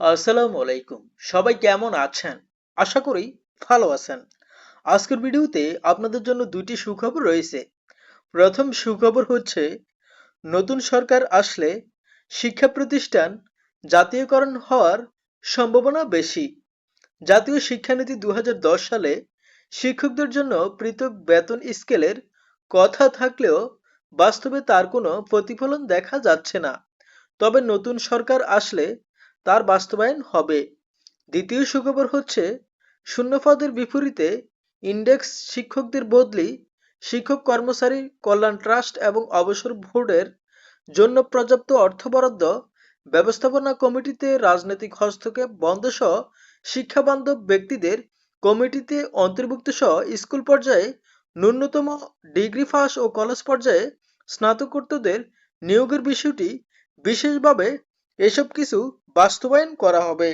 আসসালামু আলাইকুম। সবাই কেমন আছেন? আশা করি ভালো আছেন। আজকের ভিডিওতে আপনাদের জন্য দুইটি সুখবর রয়েছে। প্রথম সুখবর হচ্ছে, নতুন সরকার আসলে শিক্ষা প্রতিষ্ঠান জাতীয়করণ হওয়ার সম্ভাবনা বেশি। জাতীয় শিক্ষানীতি দু হাজার দশ সালে শিক্ষকদের জন্য পৃথক বেতন স্কেলের কথা থাকলেও বাস্তবে তার কোনো প্রতিফলন দেখা যাচ্ছে না। তবে নতুন সরকার আসলে তার বাস্তবায়ন হবে। দ্বিতীয় সুখবর হচ্ছে, শূন্যপদের বিপরীতে ইন্ডেক্স শিক্ষকদের বদলি শিক্ষক কর্মচারী কল্যাণ ট্রাস্ট এবং অবসর বোর্ডের জন্য পর্যাপ্ত অর্থ বরাদ্দ, ব্যবস্থাপনা কমিটিতে রাজনৈতিক হস্তক্ষেপ বন্ধ বন্ধসহ শিক্ষাবান্ধব ব্যক্তিদের কমিটিতে অন্তর্ভুক্ত সহ স্কুল পর্যায়ে ন্যূনতম ডিগ্রি পাস ও কলেজ পর্যায়ে স্নাতকোত্তরদের নিয়োগের বিষয়টি বিশেষভাবে এসব কিছু বাস্তবায়ন করা হবে।